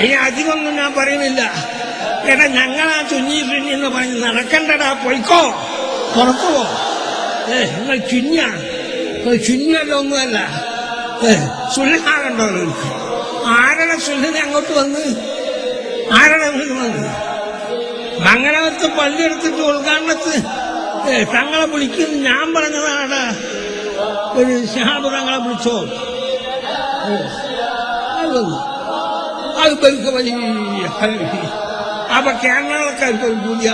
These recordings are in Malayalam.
ഇനി അധികമൊന്നും ഞാൻ പറയുന്നില്ല. എടാ ഞങ്ങളാ ചുഞ്ഞി ചുഞ്ഞി എന്ന് പറഞ്ഞ് നടക്കണ്ടടാ പൊയ്ക്കോ. പുറത്തു പോ. ഏ നിങ്ങൾ ചുഞ്ഞ. ചുഞ്ഞല്ല ഒന്നുമല്ല. ഏ നിങ്ങൾക്ക്? ആരുടെ സുല്ലിനെ അങ്ങോട്ട് വന്ന്? ആരുടെ അങ്ങോട്ട് വന്ന്? മംഗളത്ത് പള്ളിയെടുത്തിട്ട് ഉദ്ഘാടനത്ത്? ഏ, തങ്ങളെ വിളിക്കുന്നു. ഞാൻ പറഞ്ഞതാണ് ഒരു ശഹാബ് തങ്ങളെ വിളിച്ചോ? ഓ, അത് പെരുക്ക് വലിയ. അപ്പൊ കേരളക്കാർക്ക് ഒരു പുതിയ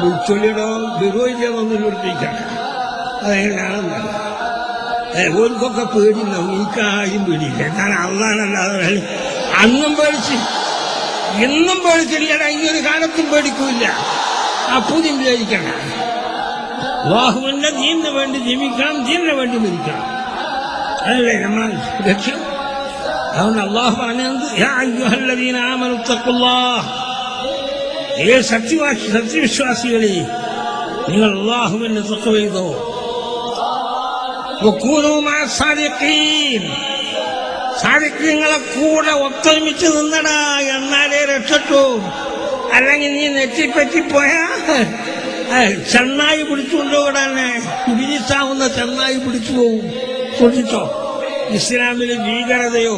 വിളിച്ചൊല്ലിടോ ബിറോയില്ലെന്നൊന്നും നിർത്തിക്കണം അതെങ്ങനെയാണെന്നല്ല ഓർക്കൊക്കെ പേടി എനിക്കാരും പേടിയില്ല കാരണം അള്ളാനല്ലാതെ അന്നും പേടിച്ച് എന്നും പേടിച്ചില്ലടാ ഈ ഒരു കാലത്തും പേടിക്കൂല അപ്പൂതിയും വിചാരിക്കണ ബാഹുവിന്റെ ദീനിന് വേണ്ടി ജീവിക്കണം ദീനിന് വേണ്ടി മരിക്കണം അതല്ലേ നമ്മളെ ലക്ഷ്യം അതുകൊണ്ട് അള്ളാഹു പറഞ്ഞത് ഏ സത്യവാസി സത്യവിശ്വാസികളെ നിങ്ങൾ അള്ളാഹുവിന്റെ തക്ക ചെയ്തോ സാധിക്കങ്ങളെ കൂടെ ഒത്തൊരുമിച്ച് നിന്നടാ എന്നാലേ രക്ഷട്ടു അല്ലെങ്കിൽ നീ നെറ്റിപ്പറ്റി പോയാ ചെന്നായി പിടിച്ചുകൊണ്ടുപോകടാനെ വിരിച്ചാവുന്ന ചെന്നായി പിടിച്ചു പോവും. ശ്രദ്ധിച്ചോ? ഇസ്ലാമിലെ ഭീകരതയോ?